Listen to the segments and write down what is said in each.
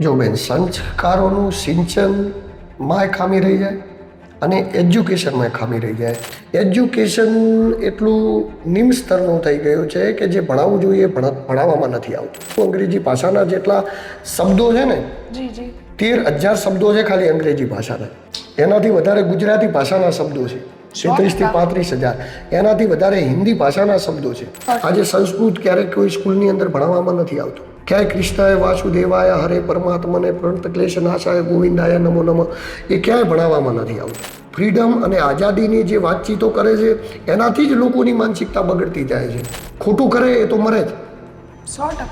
જો બેન સંસ્કારોનું સિંચનમાં ખામી રહી જાય અને એજ્યુકેશનમાં ખામી રહી જાય એજ્યુકેશન એટલું નિમ્ન સ્તરનું થઈ ગયું છે કે જે ભણાવવું જોઈએ ભણાવવામાં નથી આવતું. અંગ્રેજી ભાષાના જેટલા શબ્દો છે ને તેર હજાર શબ્દો છે ખાલી અંગ્રેજી ભાષાના. એનાથી વધારે ગુજરાતી ભાષાના શબ્દો છે. તેત્રીસથી પાંત્રીસ હજાર. એનાથી વધારે હિન્દી ભાષાના શબ્દો છે. આજે સંસ્કૃત ક્યારેક કોઈ સ્કૂલની અંદર ભણાવવામાં નથી આવતું. ક્યાંય કૃષ્ણાય વાસુદેવાય હરે પરમાત્માને પ્રણત ક્લેશ નાશાય ગોવિંદાય નમો નમ એ ક્યાંય ભણાવવામાં નથી આવતું. ફ્રીડમ અને આઝાદીની જે વાતચીતો કરે છે એનાથી જ લોકોની માનસિકતા બગડતી જાય છે. ખોટું કરે એ તો મરે જ. સો ટકા.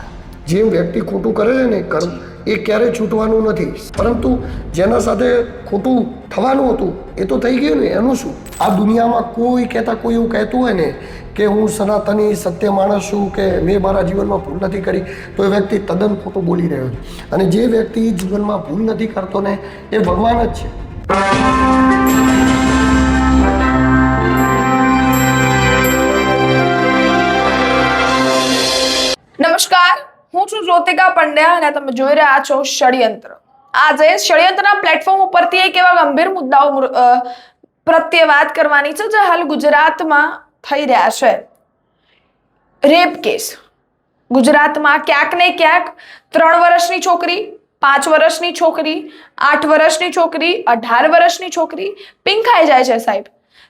જેમ વ્યક્તિ ખોટું કરે છે ને કર્મ એ ક્યારેય છૂટવાનું નથી. પરંતુ જેના સાથે ખોટું થવાનું હતું એ તો થઈ ગયું ને એનું શું? આ દુનિયામાં કોઈ કહેતા કોઈ એવું કહેતું હોય ને કે હું સનાતની સત્ય માણસ છું કે મેં મારા જીવનમાં ભૂલ નથી કરી, તો એ વ્યક્તિ તદ્દન ખોટું બોલી રહ્યો છે. અને જે વ્યક્તિ જીવનમાં ભૂલ નથી કરતો ને, એ ભગવાન જ છે. નમસ્કાર, હું છું જ્યોતિકા પંડ્યા અને તમે જોઈ રહ્યા છો ષડયંત્ર. આજે ષડયંત્રના પ્લેટફોર્મ ઉપરથી એક એવા ગંભીર મુદ્દાઓ પ્રત્યે વાત કરવાની છે, જે હાલ ગુજરાતમાં થઈ રહ્યા છે. Rape case. ગુજરાતમાં ક્યાંક ને ક્યાંક ત્રણ વર્ષની છોકરી, પાંચ વર્ષની છોકરી, આઠ વર્ષની છોકરી, અઢાર વર્ષની છોકરી પિંખાઈ જાય છે સાહેબ.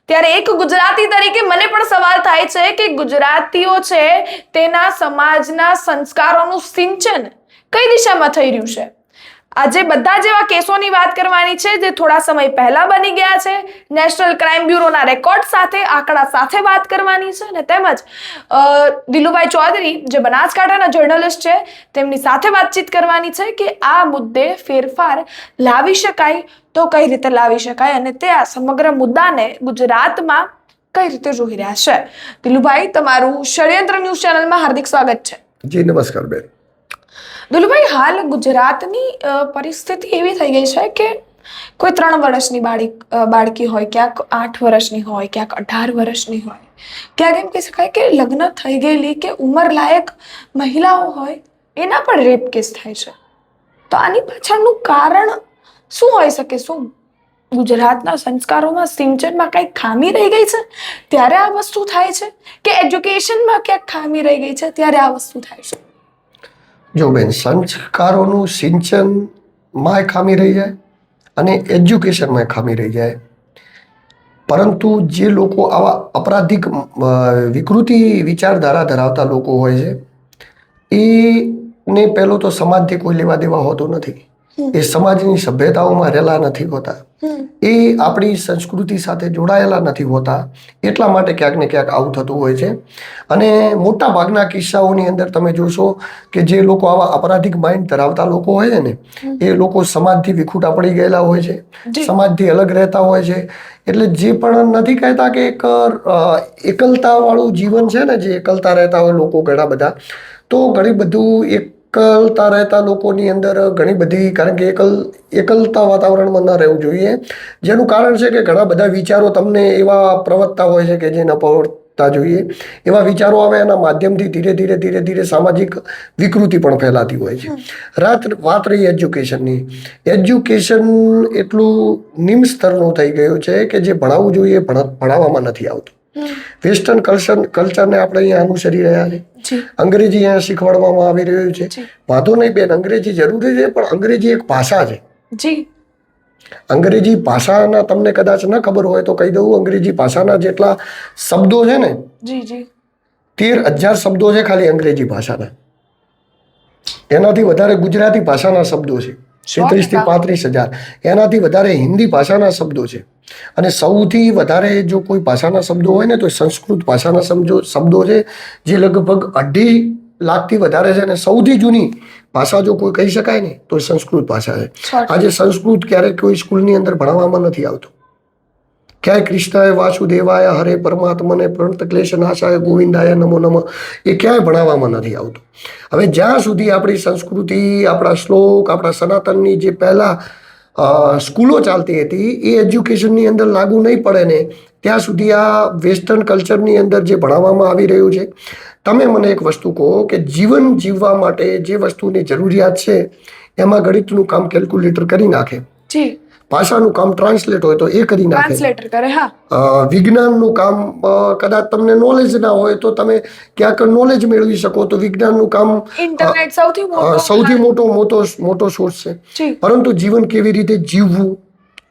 ત્યારે એક ગુજરાતી તરીકે મને પણ સવાલ થાય છે કે ગુજરાતીઓ છે તેના સમાજના સંસ્કારોનું સિંચન કઈ દિશામાં થઈ રહ્યું છે? આજે બધા જેવા કેસોની વાત કરવાની છે જે થોડા સમય પહેલા બની ગયા છે. નેશનલ ક્રાઇમ બ્યુરોના રેકોર્ડ સાથે આંકડા સાથે વાત કરવાની છે અને તેમજ દિલુભાઈ ચૌધરી જે બનાસકાંઠાના જર્નલિસ્ટ છે, તેમની સાથે વાતચીત કરવાની છે કે આ મુદ્દે ફેરફાર લાવી શકાય તો કઈ રીતે લાવી શકાય અને તે આ સમગ્ર મુદ્દાને ગુજરાતમાં કઈ રીતે જોઈ રહ્યા છે. દિલુભાઈ, તમારું ષડયંત્ર ન્યૂઝ ચેનલમાં હાર્દિક સ્વાગત છે. જી, નમસ્કાર બેન. દુલુભાઈ, હાલ ગુજરાતની પરિસ્થિતિ એવી થઈ ગઈ છે કે કોઈ ત્રણ વર્ષની બાળી બાળકી હોય, ક્યાંક આઠ વર્ષની હોય, ક્યાંક અઢાર વર્ષની હોય. ક્યાંક એમ કહી શકાય કે લગ્ન થઈ ગયેલી કે ઉંમર લાયક મહિલાઓ હોય, એના પણ રેપ કેસ થાય છે. તો આની પાછળનું કારણ શું હોઈ શકે? શું ગુજરાતના સંસ્કારોમાં સિંચનમાં કંઈક ખામી રહી ગઈ છે? ત્યારે આ વસ્તુ થાય છે? કે એજ્યુકેશનમાં ક્યાંક ખામી રહી ગઈ છે? ત્યારે આ વસ્તુ થાય છે? જો બેન સંસ્કારોનું સિંચનમાં ખામી રહી જાય અને એજ્યુકેશનમાં ખામી રહી જાય. પરંતુ જે લોકો આવા અપરાધિક વિકૃતિ વિચારધારા ધરાવતા લોકો હોય છે એને પહેલો તો સમાજથી કોઈ લેવા દેવા હોતો નથી. એ સમાજની સભ્યતાઓમાં રહેલા નથી હોતા. એ આપણી સંસ્કૃતિ સાથે જોડાયેલા નથી હોતા. એટલા માટે ક્યાંક ને ક્યાંક આવું થતું હોય છે. અને મોટા ભાગના કિસ્સાઓની અંદર તમે જોશો કે જે લોકો આવા અપરાધિક માઇન્ડ ધરાવતા લોકો હોય છે ને એ લોકો સમાજથી વિખૂટા પડી ગયેલા હોય છે. સમાજથી અલગ રહેતા હોય છે. એટલે જે પણ નથી કહેતા કે એક એકલતા વાળું જીવન છે ને જે એકલતા રહેતા હોય લોકો ઘણા બધા તો ઘણી બધું એકલતા રહેતા લોકોની અંદર ઘણી બધી, કારણ કે એકલ, એકલતા વાતાવરણમાં ન રહેવું જોઈએ. જેનું કારણ છે કે ઘણા બધા વિચારો તમને એવા પ્રવર્તતા હોય છે કે જે ન પ્રવર્તતા જોઈએ. એવા વિચારો આવે એના માધ્યમથી ધીરે ધીરે ધીરે ધીરે સામાજિક વિકૃતિ પણ ફેલાતી હોય છે. રાત, વાત રહી એજ્યુકેશનની. એજ્યુકેશન એટલું નિમ્ન સ્તરનું થઈ ગયું છે કે જે ભણાવવું જોઈએ ભણાવવામાં નથી આવતું. વેસ્ટર્ન કલ્ચર કલ્ચરને આપણે અહીંયા અનુસરી રહ્યા છે. અંગ્રેજી અહીંયા શીખવાડવામાં આવી રહ્યું છે. વાંધો નહીં બેન અંગ્રેજી જરૂરી છે પણ અંગ્રેજી એક ભાષા છે. જી. અંગ્રેજી ભાષાના તમને કદાચ ન ખબર હોય તો કહી દઉં અંગ્રેજી ભાષાના જેટલા શબ્દો છે ને જી જી. તેર હજાર શબ્દો છે ખાલી અંગ્રેજી ભાષાના. એનાથી વધારે ગુજરાતી ભાષાના શબ્દો છે. તેત્રીસથી પાંત્રીસ હજાર. એનાથી વધારે હિન્દી ભાષાના શબ્દો છે. અને સૌથી વધારે જો કોઈ ભાષાના શબ્દો હોય ને તો સંસ્કૃત ભાષાના શબ્દો શબ્દો છે જે લગભગ અઢી લાખથી વધારે છે અને સૌથી જૂની ભાષા જો કોઈ કહી શકાય ને તો સંસ્કૃત ભાષા છે. આજે સંસ્કૃત ક્યારેક કોઈ સ્કૂલની અંદર ભણાવવામાં નથી આવતું. ક્યાંય કૃષ્ણાય, વાસુદેવાય, હરે પરમાત્મને પ્રણત ક્લેશ નાશાય, ગોવિંદાય, નમો નમ, એ ક્યાંય ભણાવવામાં નથી આવતું. હવે જ્યાં સુધી આપણી સંસ્કૃતિ, આપણા શ્લોક, આપણા સનાતનની જે પહેલાં સ્કૂલો ચાલતી હતી, એ એજ્યુકેશનની અંદર લાગુ નહીં પડે ને, ત્યાં સુધી આ વેસ્ટર્ન કલ્ચરની અંદર જે ભણાવવામાં આવી રહ્યું છે, તમે મને એક વસ્તુ કહો કે જીવન જીવવા માટે જે વસ્તુની જરૂરિયાત છે, એમાં ગણિતનું કામ કેલ્ક્યુલેટર કરી નાખે. જી. ભાષાનું કામ ટ્રાન્સલેટ હોય તો એ કરી નાખે. ટ્રાન્સલેટર કરે હા. વિજ્ઞાનનું કામ કદાચ તમને નોલેજ ના હોય તો તમે ક્યાંક નોલેજ મેળવી શકો તો વિજ્ઞાનનું કામ ઇન્ટરનેટ સૌથી મોટો સૌથી મોટો મોટો મોટો સોર્સ છે. પરંતુ જીવન કેવી રીતે જીવવું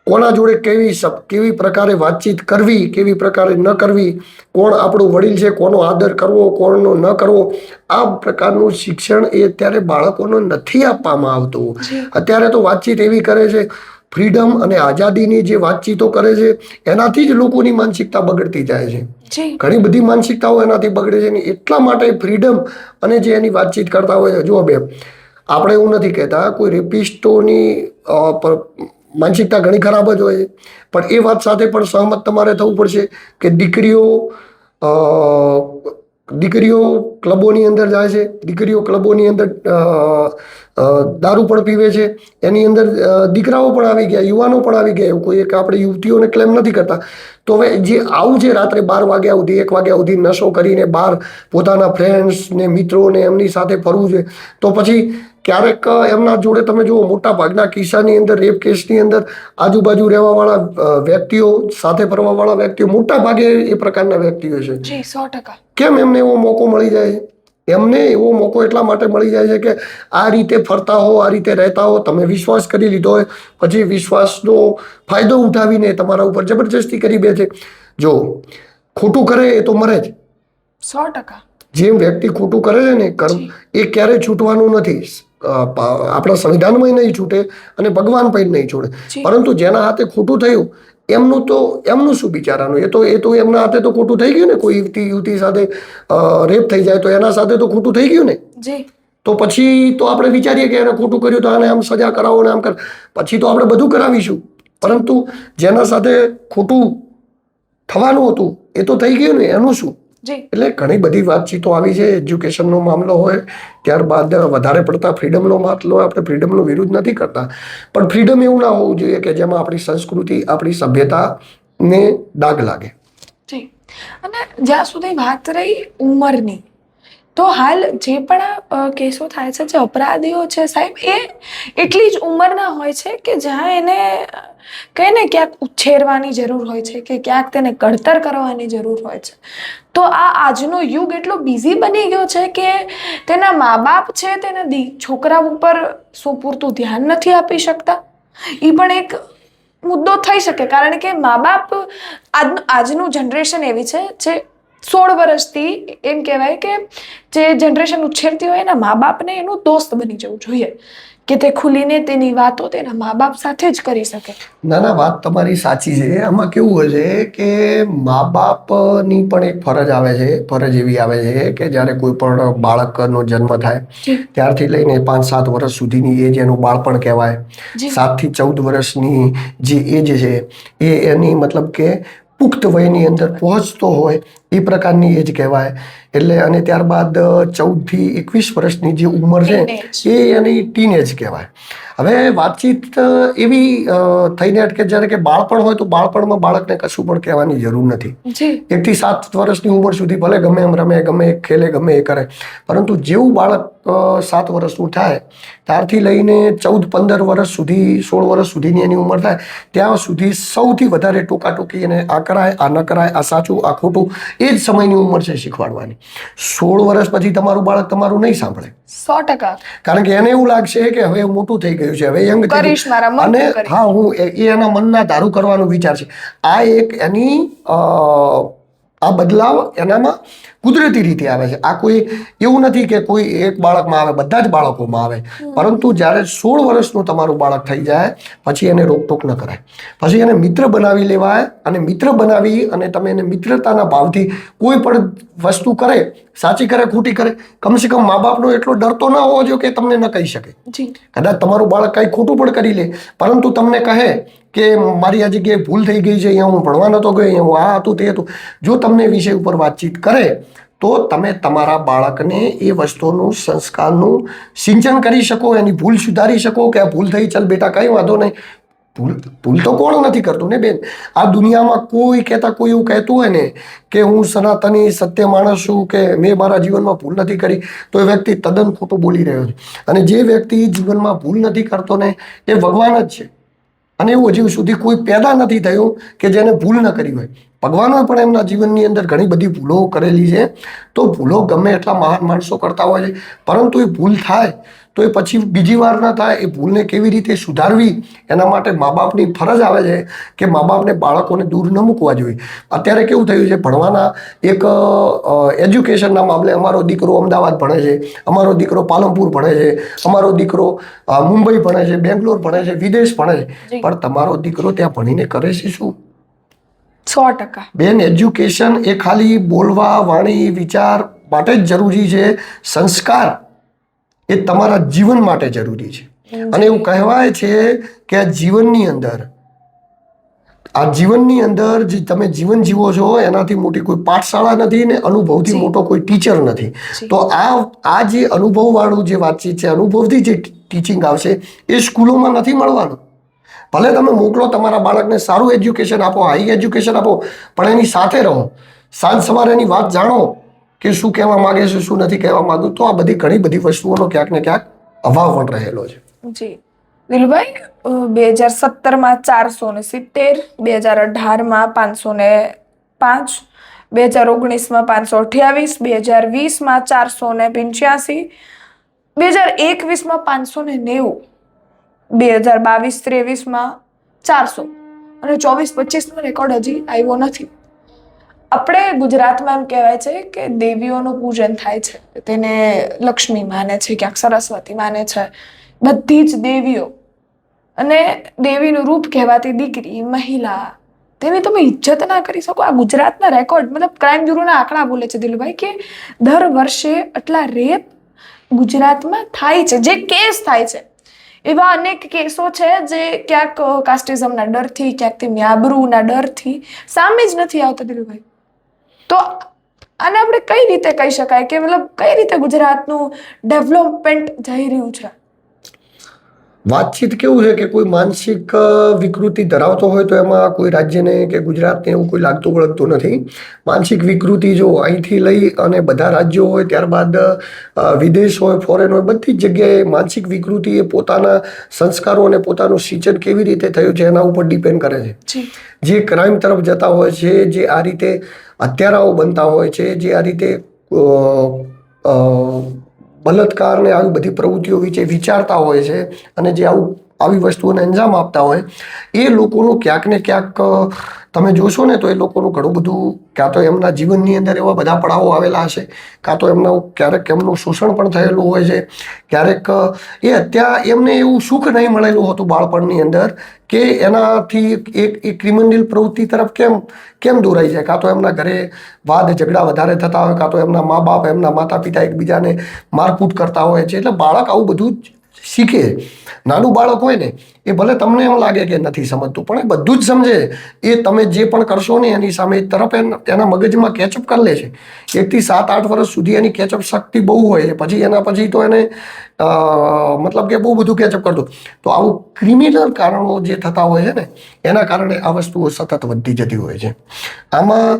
કોના જોડે કેવી કેવી પ્રકારે વાતચીત કરવી કેવી પ્રકારે ન કરવી કોણ આપણું વડીલ છે કોનો આદર કરવો કોણનો ન કરવો આ પ્રકારનું શિક્ષણ એ અત્યારે બાળકોને નથી આપવામાં આવતું. અત્યારે તો વાતચીત એવી કરે છે ફ્રીડમ અને આઝાદીની જે વાતચીતો કરે છે એનાથી જ લોકોની માનસિકતા બગડતી જાય છે. ઘણી બધી માનસિકતાઓ એનાથી બગડે છે એટલા માટે ફ્રીડમ અને જે એની વાતચીત કરતા હોય જુઓ બે આપણે એવું નથી કહેતા કોઈ રેપિસ્ટોની માનસિકતા ઘણી ખરાબ જ હોય છે. પણ એ વાત સાથે પણ સહમત તમારે થવું પડશે કે દીકરીઓ દીકરીઓ ક્લબોની અંદર જાય છે દીકરીઓ ક્લબોની અંદર દારૂ પણ પીવે છે. એની અંદર દીકરાઓ પણ આવી ગયા યુવાનો પણ આવી ગયા એવું કોઈ એક આપણે યુવતીઓને ક્લેમ નથી કરતા. તો હવે જે આવું છે રાત્રે બાર વાગ્યા સુધી એક વાગ્યા સુધી નશો કરીને બહાર પોતાના ફ્રેન્ડ્સ ને મિત્રો એમની સાથે ફરવું છે. તો પછી ક્યારેક એમના જોડે તમે જુઓ મોટા ભાગના કિસ્સાની અંદર રેપ કેસની અંદર આજુબાજુ રહેવાવાળા વ્યક્તિઓ સાથે ફરવાવાળા વ્યક્તિઓ મોટા ભાગે એ પ્રકારના વ્યક્તિઓ છે. કેમ એમને એવો મોકો મળી જાય? છે એમને એવો મોકો એટલા માટે મળી જાય છે કે આ રીતે ફરતા હો આ રીતે રહેતા હો. તમે વિશ્વાસ કરી લીધો હોય પછી વિશ્વાસનો ફાયદો ઉઠાવીને તમારા ઉપર જબરજસ્તી કરી બે છે જો ખોટું કરે એ તો મરે જ. સો ટકા. જેમ વ્યક્તિ ખોટું કરે છે ને કર્મ એ ક્યારેય છૂટવાનું નથી. આપણા સંવિધાનમાં નહીં છૂટે અને ભગવાન પણ નહીં છોડે. પરંતુ જેના હાથે ખોટું થયું એમનું તો એમનું શું બિચારાનું? એ તો એ તો એમના હાથે તો ખોટું થઈ ગયું ને? કોઈ યુવતી યુવતી સાથે રેપ થઈ જાય તો એના સાથે તો ખોટું થઈ ગયું ને? જી. તો પછી તો આપણે વિચારીએ કે એને ખોટું કર્યું તો આને આમ સજા કરાવો ને આમ કર પછી તો આપણે બધું કરાવીશું. પરંતુ જેના સાથે ખોટું થવાનું હતું એ તો થઈ ગયું ને? એનું શું? એટલે ઘણી બધી વાતચીતો આવી છે એજ્યુકેશનનો મામલો હોય ત્યારબાદ વધારે પડતા ફ્રીડમનો મામલો આપણે ફ્રીડમનો વિરુદ્ધ નથી કરતા. પણ ફ્રીડમ એવું ના હોવું જોઈએ કે જેમાં આપણી સંસ્કૃતિ આપણી સભ્યતાને દાગ લાગે. જી. અને જ્યાં સુધી વાત રહી ઉંમરની તો હાલ જે પણ કેસો થાય છે, જે અપરાધીઓ છે સાહેબ, એ એટલી જ ઉંમરના હોય છે કે જ્યાં એને, કહે ને, ક્યાંક ઉછેરવાની જરૂર હોય છે કે ક્યાંક તેને કડતર કરવાની જરૂર હોય છે. તો આ આજનો યુગ એટલો બિઝી બની ગયો છે કે તેના મા બાપ છે તેના દી, છોકરા ઉપર પૂરતું ધ્યાન નથી આપી શકતા. એ પણ એક મુદ્દો થઈ શકે. કારણ કે મા બાપ આજનું જનરેશન એવી છે જે સોળ વર્ષથી એમ કહેવાય કે જે જનરેશન ઉછેરતી હોય એના મા બાપને એનું દોસ્ત બની જવું જોઈએ કે તે ખુલીને તેની વાતો તેના મા બાપ સાથે જ કરી શકે. ના ના વાત તમારી સાચી છે. આમાં કેવું હોય છે કે મા બાપની પણ એક ફરજ આવે છે ફરજ એવી આવે છે કે જ્યારે કોઈ પણ બાળકનો જન્મ થાય ત્યારથી લઈને પાંચ સાત વર્ષ સુધીની એજ એનું બાળપણ કહેવાય. સાતથી ચૌદ વર્ષની જે એજ છે એ એની મતલબ કે પુખ્ત વયની અંદર પહોંચતો હોય એ પ્રકારની એજ કહેવાય. એટલે અને ત્યારબાદ ચૌદથી એકવીસ વર્ષની જે ઉંમર છે એ એની ટીનેજ કહેવાય. હવે વાતચીત એવી થઈને અટકે જ્યારે કે બાળપણ હોય તો બાળપણમાં બાળકને કશું પણ કહેવાની જરૂર નથી. એકથી સાત વર્ષની ઉંમર સુધી ભલે ગમે એમ રમે ગમે એ ખેલે ગમે એ કરે. પરંતુ જેવું બાળક સાત વર્ષનું થાય ત્યારથી લઈને ચૌદ પંદર વર્ષ સુધી સોળ વર્ષ સુધીની એની ઉંમર થાય ત્યાં સુધી સૌથી વધારે ટોકાટોકી એને આ કરાય આ ન કરાય આ સાચું આ ખોટું એ જ સમયની ઉંમર છે શીખવાડવાની. સોળ વર્ષ પછી તમારું બાળક તમારું નહીં સાંભળે. સો ટકા. કારણ કે એને એવું લાગશે કે હવે મોટું થઈ ગયું છે હવે યંગ અને હા હું એ એના મનના ધારું કરવાનો વિચાર છે. આ એક એની આ બદલાવ એનામાં કુદરતી રીતે આવે છે. આ કોઈ એવું નથી કે કોઈ એક બાળકમાં આવે બધા જ બાળકોમાં આવે. પરંતુ જ્યારે સોળ વર્ષનું તમારું બાળક થઈ જાય પછી એને રોકટોક ન કરાય. પછી એને મિત્ર બનાવી લેવાય અને મિત્ર બનાવી અને તમે એને મિત્રતાના ભાવથી કોઈ પણ વસ્તુ કરે સાચી કરે ખોટી કરે કમસે કમ મા બાપનો એટલો ડર તો ના હોવો જોઈએ કે તમને ન કહી શકે. કદાચ તમારું બાળક કંઈ ખોટું પણ કરી લે પરંતુ તમને કહે કે મારી આ જગ્યાએ ભૂલ થઈ ગઈ છે અહીંયા હું ભણવા નહોતો ગયો અહીંયા હું આ હતું તે હતું. જો તમને વિષય ઉપર વાતચીત કરે તો તમે તમારા બાળકને એ વસ્તુનું સંસ્કારનું સિંચન કરી શકો, એની ભૂલ સુધારી શકો કે આ ભૂલ થઈ, ચાલ બેટા, કંઈ વાંધો નહીં. ભૂલ ભૂલ તો કોણ નથી કરતું ને બેન? આ દુનિયામાં કોઈ કહેતા કોઈ એવું કહેતું હોય ને કે હું સનાતની સત્ય માણસ છું કે મેં મારા જીવનમાં ભૂલ નથી કરી, તો એ વ્યક્તિ તદ્દન ખોટું બોલી રહ્યો છે. અને જે વ્યક્તિ જીવનમાં ભૂલ નથી કરતો ને, એ ભગવાન જ છે. અને એવું હજી સુધી કોઈ પેદા નથી થયું કે જેને ભૂલ ન કરી હોય. ભગવાનોએ પણ એમના જીવનની અંદર ઘણી બધી ભૂલો કરેલી છે. તો ભૂલો ગમે એટલા મહાન માણસો કરતા હોય છે. પરંતુ એ ભૂલ થાય તો એ પછી બીજી વાર ના થાય એ ભૂલને કેવી રીતે સુધારવી એના માટે મા બાપની ફરજ આવે છે કે મા બાપને બાળકોને દૂર ન મૂકવા જોઈએ. અત્યારે કેવું થયું છે ભણવાના એક એજ્યુકેશનના મામલે અમારો દીકરો અમદાવાદ ભણે છે અમારો દીકરો પાલનપુર ભણે છે અમારો દીકરો મુંબઈ ભણે છે બેંગ્લોર ભણે છે વિદેશ ભણે છે. પણ તમારો દીકરો ત્યાં ભણીને કરે છે શું? સો ટકા. બેન એજ્યુકેશન એ ખાલી બોલવા વાણી વિચાર માટે જ જરૂરી છે સંસ્કાર. એ તમારા જીવન માટે જરૂરી છે. અને એવું કહેવાય છે કે આ જીવનની અંદર આ જીવનની અંદર જે તમે જીવન જીવો છો એનાથી મોટી કોઈ પાઠશાળા નથી ને અનુભવથી મોટો કોઈ ટીચર નથી. તો આ આ જે અનુભવવાળું જે વાતચીત છે અનુભવથી જે ટીચિંગ આવશે એ સ્કૂલોમાં નથી મળવાનું. ભલે તમે મોકલો તમારા બાળકને સારું એજ્યુકેશન આપો હાઈ એજ્યુકેશન આપો પણ એની સાથે રહો. સાંજ સવારે એની વાત જાણો. કે શું કહેવા માગે છે, શું નથી કહેવા માંગુ? તો આ બધી ઘણી બધી વસ્તુઓનો ક્યાંક ને ક્યાંક અભાવ પણ રહેલો છે. જી. દિલભાઈ બે હજાર સત્તરમાં ચારસો ને સિત્તેર બે હજાર અઢારમાં પાંચસો ને પાંચ બે હજાર ઓગણીસમાં પાંચસો અઠ્યાવીસ બે હજાર વીસમાં ચારસો ને પંચ્યાસી બે હજાર એકવીસમાં પાંચસો ને નેવું બે હજાર બાવીસ ત્રેવીસમાં ચારસો. અને ચોવીસ પચીસનો રેકોર્ડ હજી આવ્યો નથી. આપણે ગુજરાતમાં એમ કહેવાય છે કે દેવીઓનું પૂજન થાય છે. તેને લક્ષ્મી માને છે, ક્યાંક સરસ્વતી માને છે. બધી જ દેવીઓ. અને દેવીનું રૂપ કહેવાતી દીકરી, મહિલા, તેની તમે ઇજ્જત ના કરી શકો. આ ગુજરાતના રેકોર્ડ, મતલબ ક્રાઇમ બ્યુરોના આંકડા બોલે છે દિલુભાઈ, કે દર વર્ષે આટલા રેપ ગુજરાતમાં થાય છે. જે કેસ થાય છે. એવા અનેક કેસો છે જે ક્યાંક કાસ્ટિઝમના ડરથી, ક્યાંક તેમની આબરૂના ડરથી સામે જ નથી આવતા દિલુભાઈ. તો આને આપણે કઈ રીતે કહી શકાય કે મતલબ કઈ રીતે ગુજરાતનું ડેવલપમેન્ટ જઈ રહ્યું છે? વાતચીત કેવું છે કે કોઈ માનસિક વિકૃતિ ધરાવતો હોય તો એમાં કોઈ રાજ્યને કે ગુજરાતને એવું કોઈ લાગતું વળગતું નથી. માનસિક વિકૃતિ જો અહીંથી લઈ અને બધા રાજ્યો હોય ત્યારબાદ વિદેશ હોય ફોરેન હોય બધી જ જગ્યાએ માનસિક વિકૃતિ એ પોતાના સંસ્કારો અને પોતાનું સિંચન કેવી રીતે થયું છે એના ઉપર ડિપેન્ડ કરે છે. જે. ક્રાઇમ તરફ જતા હોય છે જે આ રીતે હત્યારાઓ બનતા હોય છે જે આ રીતે બલાત્કાર ને આવી બધી પ્રવૃત્તિઓ વિશે વિચારતા હોય છે અને જે આવું, આવી વસ્તુઓને અંજામ આપતા હોય, એ લોકોનું ક્યાંક ને ક્યાંક તમે જોશો ને તો એ લોકોનું ઘણું બધું કાં તો એમના જીવનની અંદર એવા બધા પડાવો આવેલા હશે કાં તો એમનું ક્યારેક એમનું શોષણ પણ થયેલું હોય છે, ક્યારેક, એ અત્યારે એમને એવું સુખ નહીં મળેલું હતું બાળપણની અંદર કે એનાથી એક, એ ક્રિમિનલ પ્રવૃત્તિ તરફ કેમ કેમ દોરાઈ જાય? કાં તો એમના ઘરે વાદ ઝઘડા વધારે થતા હોય કાં તો એમના મા બાપ એમના માતા પિતા એકબીજાને મારકૂટ કરતા હોય છે. એટલે બાળક આવું બધું જ શીખે. નાનું બાળક હોય ને, એ ભલે તમને એમ લાગે કે નથી સમજતું, પણ એ બધું જ સમજે. એ તમે જે પણ કરશો ને, એની સામે તરફ એન- મગજમાં કેચઅપ કરી લે છે. એકથી સાત, આઠ વર્ષ સુધી એની કેચઅપ શક્તિ બહુ હોય પછી એના પછી તો એને મતલબ કે બહુ બધું કેચઅપ કરતું. તો આવું ક્રિમિનલ કારણો જે થતા હોય છે ને, એના કારણે આ વસ્તુઓ સતત વધતી જતી હોય છે. આમાં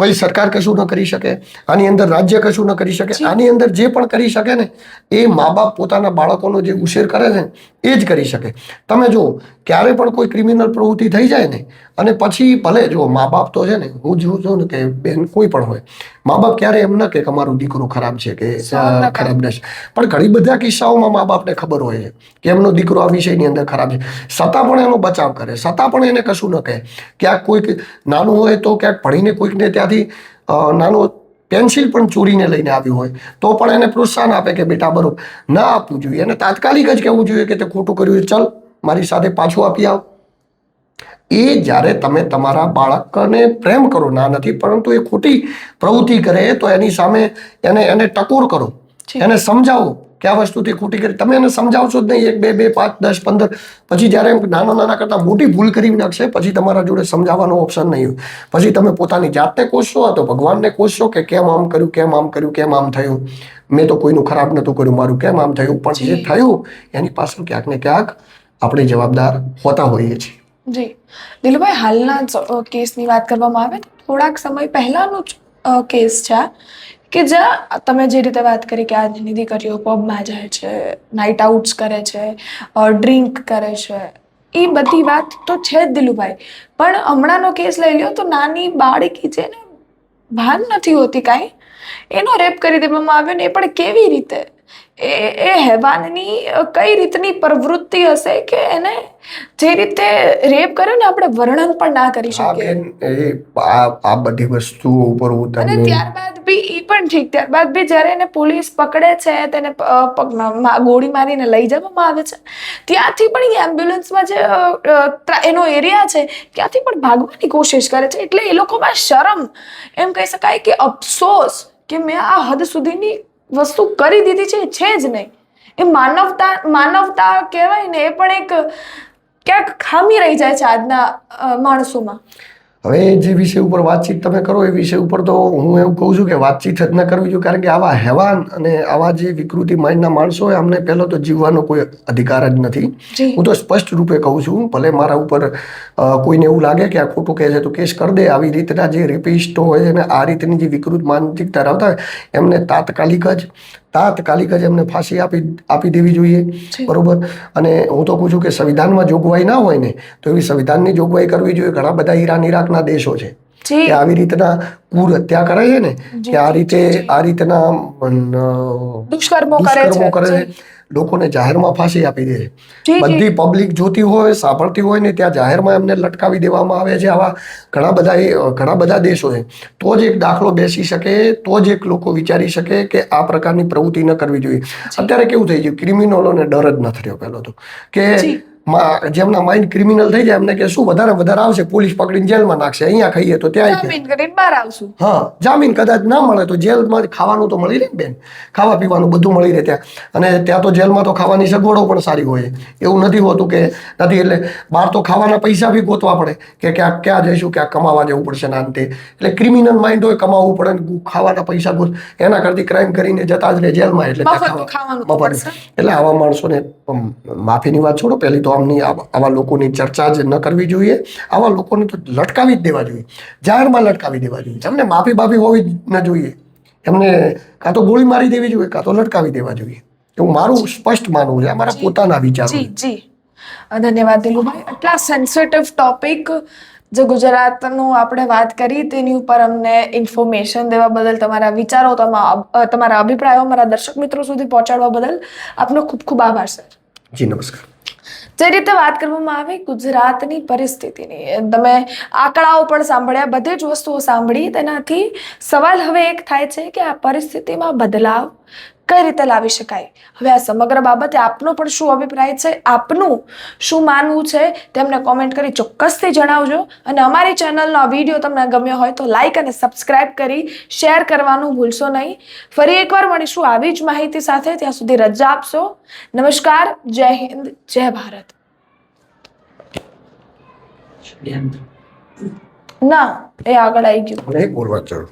કોઈ સરકાર કશું ન કરી શકે આની અંદર રાજ્ય કશું ન કરી શકે આની અંદર જે પણ કરી શકે ને એ મા બાપ પોતાના બાળકોનો જે ઉછેર કરે છે ને એ જ કરી શકે. તમે જો ક્યારે પણ કોઈ ક્રિમિનલ પ્રવૃત્તિ થઈ જાય ને અને પછી ભલે જો મા બાપ તો છે ને હું જોઉં છું ને કે બેન કોઈ પણ હોય મા બાપ ક્યારે એમ ન કે અમારું દીકરો ખરાબ છે કે. ખરાબ નથી પણ ઘણી બધા કિસ્સાઓમાં મા બાપને ખબર હોય છે કે એમનો દીકરો આ વિષયની અંદર ખરાબ છે. છતાં પણ એનો બચાવ કરે છતાં પણ એને કશું ન કહે. ક્યાંક કોઈક નાનું હોય તો ક્યાંક ભણીને કોઈકને ત્યાંથી નાનો પેન્સિલ પણ ચોરીને લઈને આવ્યું હોય તો પણ એને પ્રોત્સાહન આપે કે બેટા બરોબર ના આપવું જોઈએ. એને તાત્કાલિક જ કહેવું જોઈએ કે તે ખોટું કર્યું છે ચલ મારી સાથે પાછું આપી આવ. એ જ્યારે તમે તમારા બાળકને પ્રેમ કરો ના નથી પરંતુ એ ખોટી પ્રવૃત્તિ કરે તો એની સામે એને એને ટકોર કરો. એને સમજાવો. કે આ વસ્તુ તે ખોટી કરી? તમે એને સમજાવશો જ નહીં. એક બે બે પાંચ દસ પંદર. પછી જ્યારે નાના નાના કરતાં મોટી ભૂલ કરી નાખશે પછી તમારા જોડે સમજાવવાનો ઓપ્શન નહીં હોય. પછી તમે પોતાની જાતને કોશશો તો ભગવાનને કોશશો કે કેમ આમ કર્યું કેમ આમ કર્યું કેમ આમ થયું? મેં તો કોઈનું ખરાબ નહોતું કર્યું મારું કેમ આમ થયું? પણ જે. થયું એની પાછળ ક્યાંક ને ક્યાંક આપણે જવાબદાર હોતા હોઈએ છીએ. જી. દિલુભાઈ હાલના કેસની વાત કરવામાં આવે તો થોડાક સમય પહેલાનો જ કેસ છે કે જ્યાં તમે જે રીતે વાત કરી કે આજની દીકરીઓ પબમાં જાય છે નાઇટ આઉટ્સ કરે છે ડ્રિંક કરે છે, એ બધી વાત તો છે જ દિલુભાઈ. પણ હમણાંનો કેસ લઈ લ્યો તો નાની બાળકી છે ને, ભાન નથી હોતી કાંઈ. એનો રેપ કરી દેવામાં આવ્યો ને એ પણ કેવી રીતે? એ એ હેવાનની કઈ રીતની પ્રવૃત્તિ હશે કે એને જે રીતે રેપ કર્યો ને આપણે વર્ણન પણ ના કરી શકીએ? એ આ આ બધી વસ્તુઓ ઉપર હું અને તમને ત્યારબાદ બી એ પણ ઠીક ત્યારબાદ બી જ્યારે એને પોલીસ પકડે છે તેને ગોળી મારીને લઈ જવામાં આવે છે ત્યાંથી પણ એ એમ્બ્યુલન્સમાં જે એનો એરિયા છે ત્યાંથી પણ ભાગવાની કોશિશ કરે છે એટલે એ લોકોમાં શરમ એમ કહી શકાય કે અફસોસ કે મેં આ હદ સુધીની વસ્તુ કરી દીધી છે છે જ નહીં. એ માનવતા માનવતા કહેવાય ને, એ પણ એક ક્યાંક ખામી રહી જાય છે આજના માણસોમાં. હવે જે વિષય ઉપર વાતચીત તમે કરો એ વિષય ઉપર તો હું એવું કહું છું કે વાતચીત જ ન કરવી જોઈએ કારણ કે આવા હેવાન અને આવા જે વિકૃતિ માઇન્ડના માણસો હોય અમને પહેલો તો જીવવાનો કોઈ અધિકાર જ નથી. હું તો સ્પષ્ટ રૂપે કહું છું ભલે મારા ઉપર કોઈને એવું લાગે કે આ ખોટું કહે છે તો કેસ કરી દે. આવી રીતના જે રેપિસ્ટો હોય છે ને આ રીતની જે વિકૃત માનસિકતા ધરાવતા હોય એમને તાત્કાલિક જ તાત્કાલિક જ એમને ફાંસી આપી આપી દેવી જોઈએ. બરોબર? અને હું તો કહું છું કે સંવિધાનમાં જોગવાઈ ના હોય ને તો એવી સંવિધાનની જોગવાઈ કરવી જોઈએ. ઘણા બધા ઈરાન ઈરાકના દેશો છે. કે આવી રીતના કુર હત્યા કરે છે ને કે આ રીતે આ રીતના દુષ્કર્મો કરે છે લોકોને જાહેરમાં ફાંસી આપી દે છે. બધી પબ્લિક જોતી હોય સાંભળતી હોય ને ત્યાં જાહેરમાં એમને લટકાવી દેવામાં આવે છે. આવા ઘણા બધા ઘણા બધા દેશો છે. તો જ એક દાખલો બેસી શકે તો જ એક લોકો વિચારી શકે કે આ પ્રકારની પ્રવૃત્તિ ન કરવી જોઈએ. અત્યારે કેવું થઈ ગયું? ક્રિમિનલોને ડર જ નથી રહ્યો પહેલો તો. કે જેમના માઇન્ડ ક્રિમિનલ થઈ જાય એમને કે શું વધારે વધારે આવશે પોલીસ પકડીને જેલમાં નાખશે અહીંયા ખાઈએ તો ત્યાં બહાર આવશું. હા જામીન કદાચ ના મળે તો જેલમાં ખાવાનું તો મળી રહે ને બેન. ખાવા પીવાનું બધું મળી રહે ત્યાં. અને ત્યાં તો જેલમાં તો ખાવાની સગવડો પણ સારી હોય. એવું નથી હોતું કે નથી એટલે બહાર તો ખાવાના પૈસા બી ગોતવા પડે. કે ક્યાં ક્યાં જઈશું ક્યાં કમાવા જવું પડશે ના અંતે એટલે ક્રિમિનલ માઇન્ડ હોય કમાવવું પડે ને ખાવાના પૈસા ગોત એના કરતી ક્રાઇમ કરીને જતા જ રહે જેલમાં એટલે મફત. એટલે આવા માણસોને માફીની વાત છોડો પહેલી તો આમની આવા લોકોની ચર્ચા જ ન કરવી જોઈએ આવા લોકોને તો લટકાવી જ દેવા જોઈએ. જાહેરમાં લટકાવી દેવા જોઈએ. એમને માફી બાફી હોવી જ ન જોઈએ એમને કાં તો ગોળી મારી દેવી જોઈએ કાં તો લટકાવી દેવા જોઈએ. એવું મારું સ્પષ્ટ માનવું છે મારા પોતાના વિચારો જી ધન્યવાદ દિલુભાઈ આટલા સેન્સિટિવ ટોપિક જે ગુજરાતનું આપણે વાત કરી તેની ઉપર અમને ઇન્ફોર્મેશન દેવા બદલ તમારા વિચારો તમા- તમારા અભિપ્રાયો મારા દર્શક મિત્રો સુધી પહોંચાડવા બદલ આપનો ખૂબ ખૂબ આભાર સર. જી નમસ્કાર. જે રીતે વાત કરવામાં આવે, ગુજરાતની પરિસ્થિતિની. તમે આંકડાઓ પણ સાંભળ્યા, બધી જ વસ્તુઓ સાંભળી. તેનાથી સવાલ હવે એક થાય છે કે આ પરિસ્થિતિમાં બદલાવ કઈ રીતે લાવી શકાય? હવે આ સમગ્ર બાબતે આપનો પણ શું અભિપ્રાય છે? આપનું શું માનવું છે? તેમને કોમેન્ટ કરી ચોક્કસથી જણાવજો. અને અમારી ચેનલનો આ વીડિયો તમને ગમ્યો હોય તો લાઈક અને સબસ્ક્રાઇબ કરી શેર કરવાનું ભૂલશો નહીં. ફરી એકવાર મળીશું આવી જ માહિતી સાથે. ત્યાં સુધી રજા આપશો. નમસ્કાર. જય હિન્દ. જય ભારત. ના એ આગળ આવી ગયું. બોલવા જરૂર.